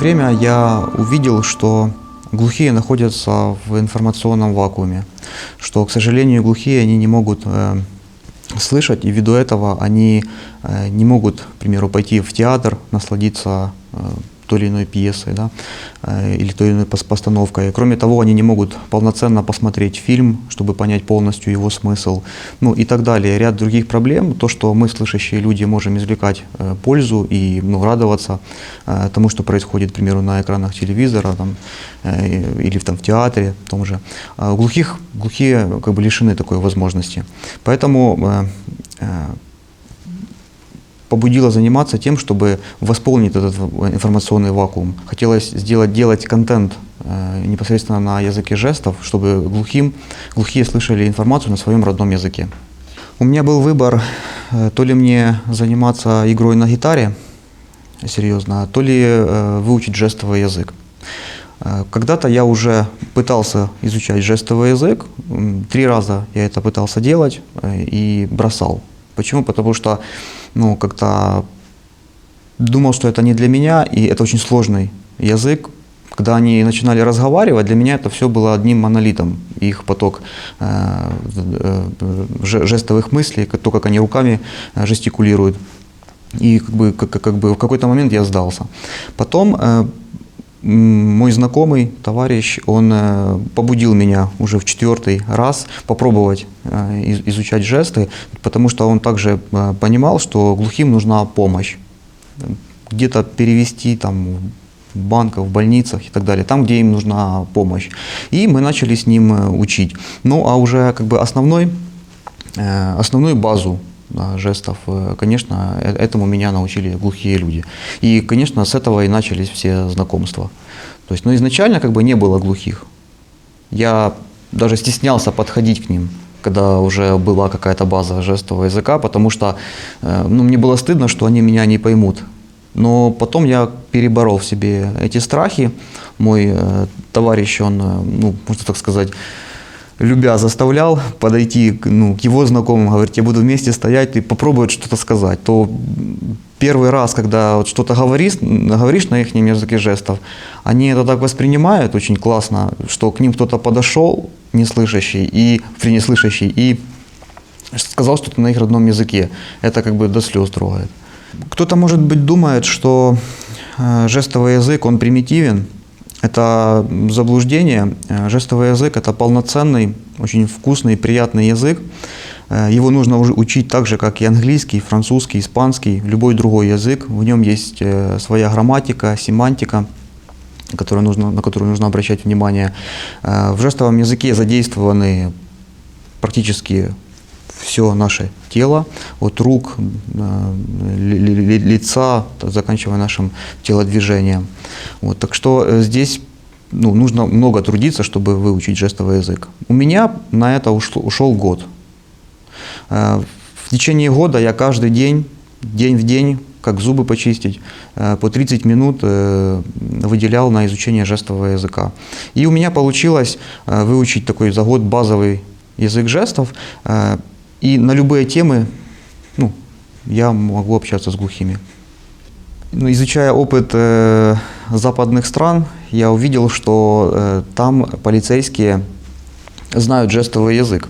время я увидел, что глухие находятся в информационном вакууме, что, к сожалению, глухие они не могут э, слышать, и ввиду этого они э, не могут, к примеру, пойти в театр, насладиться э, той или иной пьесой да, э, или той или иной пос- постановкой. Кроме того, они не могут полноценно посмотреть фильм, чтобы понять полностью его смысл, ну и так далее. Ряд других проблем, то, что мы, слышащие люди, можем извлекать э, пользу и ну, радоваться э, тому, что происходит, к примеру, на экранах телевизора там, или в, там, в театре том же. А глухих, глухие как бы лишены такой возможности. Поэтому побудило заниматься тем, чтобы восполнить этот информационный вакуум. Хотелось сделать делать контент э, непосредственно на языке жестов, чтобы глухим, глухие слышали информацию на своем родном языке. У меня был выбор, э, то ли мне заниматься игрой на гитаре, серьезно, то ли э, выучить жестовый язык. Э, Когда-то я уже пытался изучать жестовый язык, три раза я это пытался делать э, и бросал. Почему? Потому что ну, как-то думал, что это не для меня, и это очень сложный язык. Когда они начинали разговаривать, для меня это все было одним монолитом, их поток э, э, же- жестовых мыслей, то, как они руками э, жестикулируют. И как бы, как, как бы в какой-то момент я сдался. Потом мой знакомый, товарищ, он э, побудил меня уже в четвертый раз попробовать э, из- изучать жесты, потому что он также э, понимал, что глухим нужна помощь. Где-то перевести там в банках, в больницах и так далее, там, где им нужна помощь. И мы начали с ним учить. Ну, а уже как бы основной, основную базу жестов, э, конечно, э- этому меня научили глухие люди. И, конечно, с этого и начались все знакомства. То есть, ну, изначально как бы не было глухих. Я даже стеснялся подходить к ним, когда уже была какая-то база жестового языка, потому что э, ну, мне было стыдно, что они меня не поймут. Но потом я переборол в себе эти страхи. Мой товарищ, он, ну, можно так сказать, любя заставлял подойти ну, к его знакомым, говорить, я буду вместе стоять и попробовать что-то сказать, то первый раз, когда вот что-то говоришь, говоришь на их языке жестов, они это так воспринимают очень классно, что к ним кто-то подошел, неслышащий, и, при неслышащий, и сказал что-то на их родном языке. Это как бы до слез трогает. Кто-то, может быть, думает, что э, жестовый язык, он примитивен. Это заблуждение. Э, Жестовый язык – это полноценный, очень вкусный, приятный язык. Э, Его нужно уже учить так же, как и английский, французский, испанский, любой другой язык. В нем есть э, своя грамматика, семантика, которую нужно, на которую нужно обращать внимание. В жестовом языке задействованы практически все наше тело, от рук, э, ли- ли- ли- лица, заканчивая нашим телодвижением. Вот, так что э, здесь ну, нужно много трудиться, чтобы выучить жестовый язык. У меня на это ушло- ушел год. Э, В течение года я каждый день, день в день, как зубы почистить, по 30 минут выделял на изучение жестового языка. И у меня получилось выучить такой за год базовый язык жестов. И на любые темы ну, я могу общаться с глухими. Ну, изучая опыт э, западных стран, я увидел, что э, там полицейские знают жестовый язык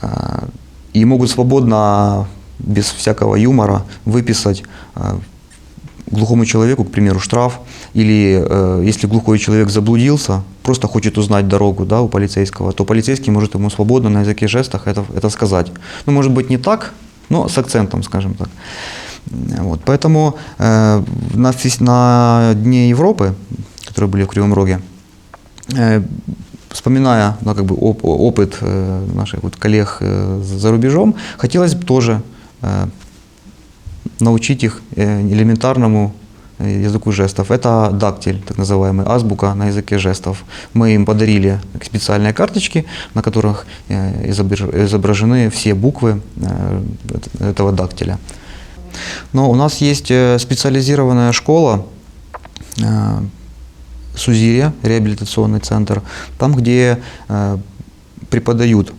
э, и могут свободно, без всякого юмора, выписать э, глухому человеку, к примеру, штраф, или э, если глухой человек заблудился, просто хочет узнать дорогу да, у полицейского, то полицейский может ему свободно на языке жестах это, это сказать. Ну, может быть, не так, но с акцентом, скажем так. Вот, поэтому э, на, на Дне Европы, которые были в Кривом Роге, э, вспоминая ну, как бы оп- опыт э, наших вот коллег э, за рубежом, хотелось бы тоже э, научить их э, элементарному э, языку жестов. Это дактиль, так называемый, азбука на языке жестов. Мы им подарили специальные карточки, на которых э, изображ- изображены все буквы эт- этого дактиля. Но у нас есть специализированная школа, Сузирия, реабилитационный центр, там, где преподают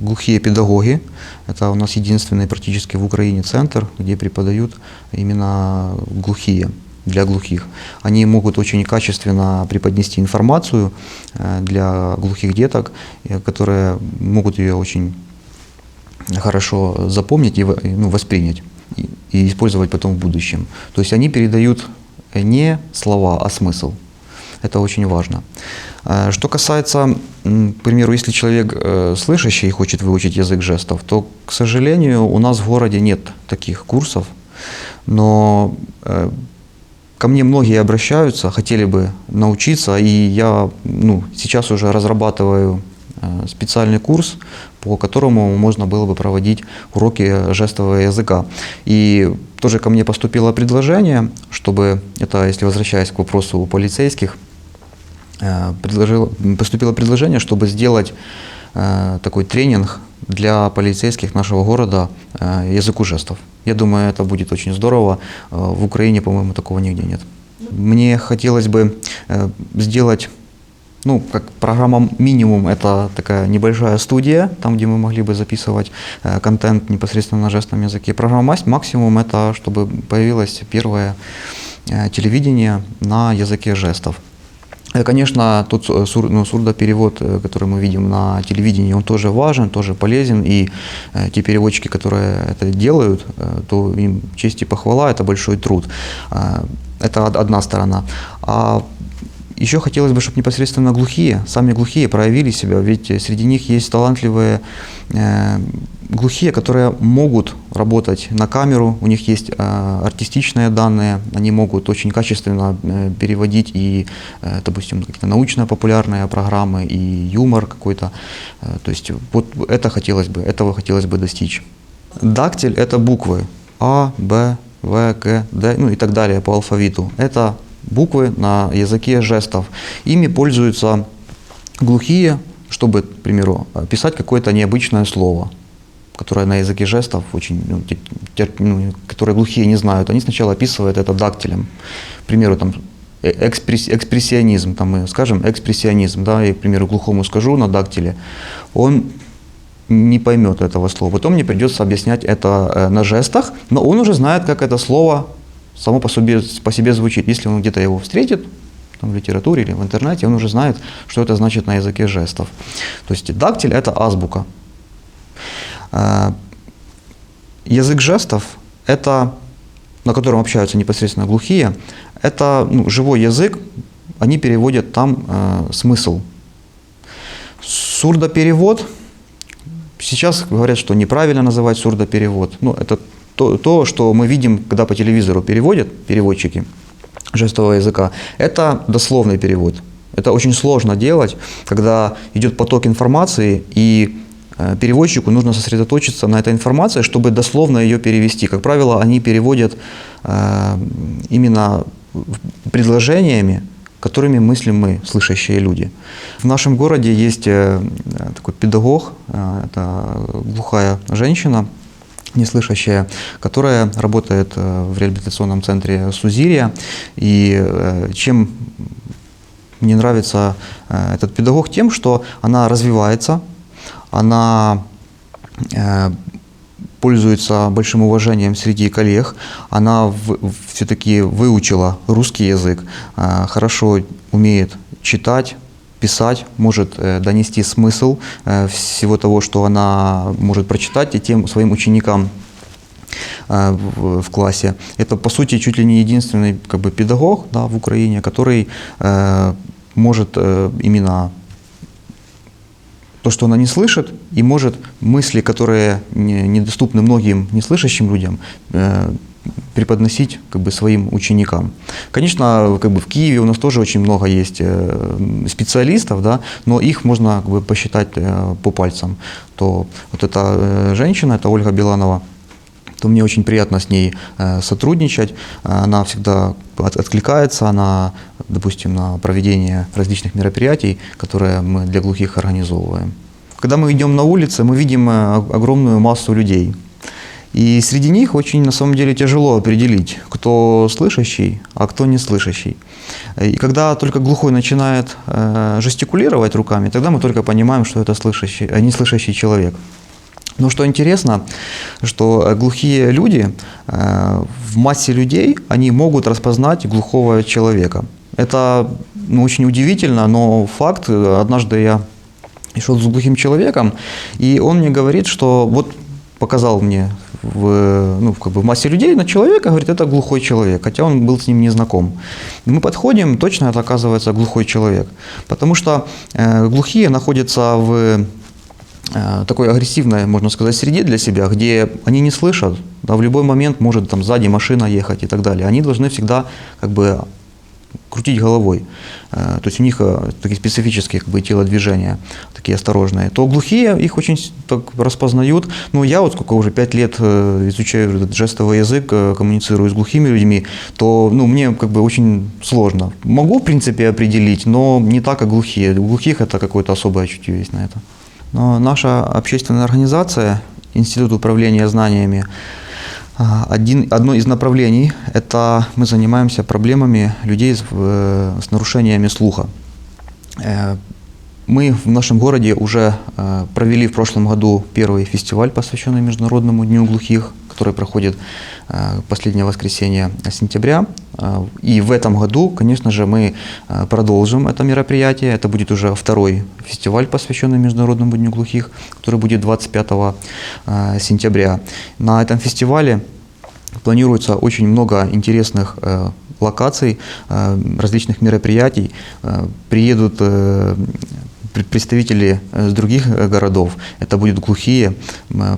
глухие педагоги. Это у нас единственный практически в Украине центр, где преподают именно глухие. для глухих. Они могут очень качественно преподнести информацию для глухих деток, которые могут ее очень хорошо запомнить и ну, воспринять и использовать потом в будущем. То есть они передают не слова, а смысл. Это очень важно. Э, Что касается, к примеру, если человек э, слышащий и хочет выучить язык жестов, то, к сожалению, у нас в городе нет таких курсов. Но э, ко мне многие обращаются, хотели бы научиться, и я ну, сейчас уже разрабатываю специальный курс, по которому можно было бы проводить уроки жестового языка. И тоже ко мне поступило предложение, чтобы, это если возвращаясь к вопросу у полицейских, предложил, поступило предложение, чтобы сделать э, такой тренинг для полицейских нашего города э, языку жестов. Я думаю, это будет очень здорово. Э, В Украине, по-моему, такого нигде нет. Мне хотелось бы э, сделать ну, как программа минимум, это такая небольшая студия, там, где мы могли бы записывать э, контент непосредственно на жестном языке. Программа максимум, это чтобы появилось первое э, телевидение на языке жестов. Э, Конечно, тут э, ну, сурдоперевод, э, который мы видим на телевидении, он тоже важен, тоже полезен. И те переводчики, которые это делают, то им честь и похвала, это большой труд. Это од- одна сторона. А еще хотелось бы, чтобы непосредственно глухие, сами глухие проявили себя, ведь среди них есть талантливые глухие, которые могут работать на камеру, у них есть э, артистичные данные, они могут очень качественно э, переводить и, э, допустим, какие-то научно-популярные программы, и юмор какой-то. Э, то есть вот это хотелось бы, этого хотелось бы достичь. Дактиль – это буквы А, Б, В, Г, Д, ну и так далее по алфавиту. Это буквы на языке жестов. Ими пользуются глухие, чтобы, к примеру, писать какое-то необычное слово, которое на языке жестов очень, ну, те- те- ну, которые глухие не знают. Они сначала описывают это дактилем. К примеру, там э- экспресс- экспрессионизм, там мы скажем экспрессионизм, да, и, к примеру, глухому скажу на дактиле, он не поймет этого слова. Потом мне придется объяснять это э, на жестах, но он уже знает, как это слово само по себе, по себе звучит. Если он где-то его встретит, там, в литературе или в интернете, он уже знает, что это значит на языке жестов. То есть дактиль – это азбука. Э, Язык жестов – это, на котором общаются непосредственно глухие, это ну, живой язык, они переводят там э, смысл. Сурдоперевод Сейчас говорят, что неправильно называть сурдоперевод. Ну, это то, то, что мы видим, когда по телевизору переводят переводчики жестового языка. Это дословный перевод. Это очень сложно делать, когда идет поток информации, и переводчику нужно сосредоточиться на этой информации, чтобы дословно ее перевести. Как правило, они переводят э, именно предложениями, которыми мыслим мы, слышащие люди. В нашем городе есть э, э, такой педагог, э, это глухая женщина, неслышащая, которая работает э, в реабилитационном центре Сузирия. И э, чем мне нравится э, этот педагог тем, что она развивается, она э, пользуется большим уважением среди коллег. Она все-таки выучила русский язык, э, хорошо умеет читать, писать, может э, донести смысл всего того, что она может прочитать, и тем своим ученикам в классе. Это, по сути, чуть ли не единственный как бы, педагог да, в Украине, который э, может э, именно то, что она не слышит, и может мысли, которые не- недоступны многим неслышащим людям, э, преподносить как бы, своим ученикам. Конечно, как бы в Киеве у нас тоже очень много есть э, специалистов, да, но их можно как бы, посчитать э, по пальцам. То вот эта женщина, это Ольга Беланова, то мне очень приятно с ней э, сотрудничать. Она всегда от- откликается на, допустим, на проведение различных мероприятий, которые мы для глухих организовываем. Когда мы идем на улице, мы видим э, огромную массу людей. И среди них очень, на самом деле, тяжело определить, кто слышащий, а кто не слышащий. И когда только глухой начинает э, жестикулировать руками, тогда мы только понимаем, что это слышащий, а не слышащий человек. Но что интересно, что э, глухие люди, э, в массе людей, они могут распознать глухого человека. Это ну, очень удивительно, но факт. Однажды я шел с глухим человеком, и он мне говорит, что вот показал мне в, ну, как бы в массе людей на человека, говорит, это глухой человек, хотя он был с ним не знаком. Мы подходим, точно это оказывается глухой человек, потому что э, глухие находятся в э, такой агрессивной, можно сказать, среде для себя, где они не слышат, да, в любой момент может там сзади машина ехать и так далее. Они должны всегда как бы крутить головой. Э, то есть у них э, такие специфические как бы, телодвижения, такие осторожные. То глухие их очень так распознают. Но я вот сколько уже пять лет э, изучаю этот жестовый язык, коммуницирую с глухими людьми, то ну, мне как бы очень сложно. Могу, в принципе, определить, но не так, как глухие. У глухих это какое-то особое чутье есть на это. Но наша общественная организация, Институт управления знаниями, а, один, одно из направлений – это мы занимаемся проблемами людей с, с нарушениями слуха. Мы в нашем городе уже э, провели в прошлом году первый фестиваль, посвященный Международному дню глухих, который проходит э, последнее воскресенье сентября. Э, и в этом году, конечно же, мы продолжим это мероприятие. Это будет уже второй фестиваль, посвященный Международному дню глухих, который будет 25 сентября. На этом фестивале планируется очень много интересных локаций, различных мероприятий. Приедут представители э, с других э, городов, это будут глухие.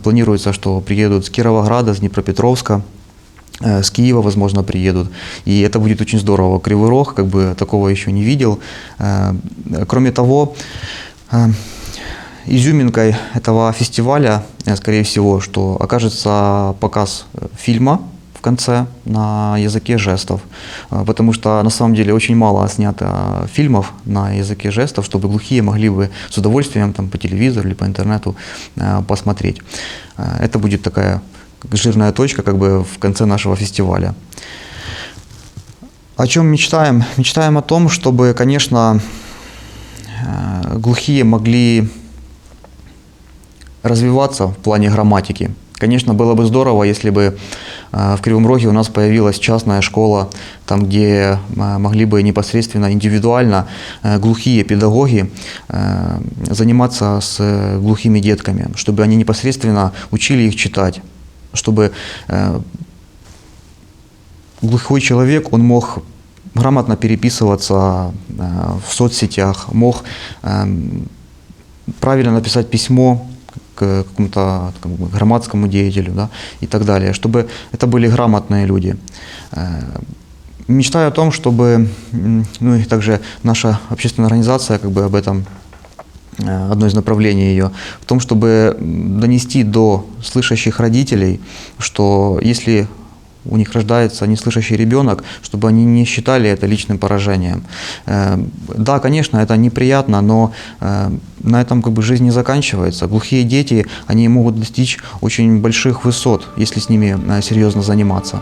Планируется, что приедут с Кировограда, с Днепропетровска, э, с Киева, возможно, приедут. И это будет очень здорово. Кривой Рог, как бы такого еще не видел. Кроме того, изюминкой этого фестиваля, скорее всего, что окажется показ фильма конце на языке жестов, а, потому что на самом деле очень мало снято фильмов на языке жестов, чтобы глухие могли бы с удовольствием там, по телевизору или по интернету а, посмотреть. А, это будет такая жирная точка как бы в конце нашего фестиваля. О чем мечтаем? Мечтаем о том, чтобы, конечно, глухие могли развиваться в плане грамматики. Конечно, было бы здорово, если бы в Кривом Роге у нас появилась частная школа, там, где могли бы непосредственно, индивидуально глухие педагоги заниматься с глухими детками, чтобы они непосредственно учили их читать, чтобы глухой человек, он мог грамотно переписываться в соцсетях, мог правильно написать письмо, к какому-то громадскому деятелю да, и так далее, чтобы это были грамотные люди. Э, мечтаю о том, чтобы, ну и также наша общественная организация как бы об этом э, одно из направлений ее, в том, чтобы донести до слышащих родителей, что если у них рождается неслышащий ребенок, чтобы они не считали это личным поражением. Э, да, конечно, это неприятно, но э, на этом как бы жизнь не заканчивается. Глухие дети, они могут достичь очень больших высот, если с ними э, серьезно заниматься.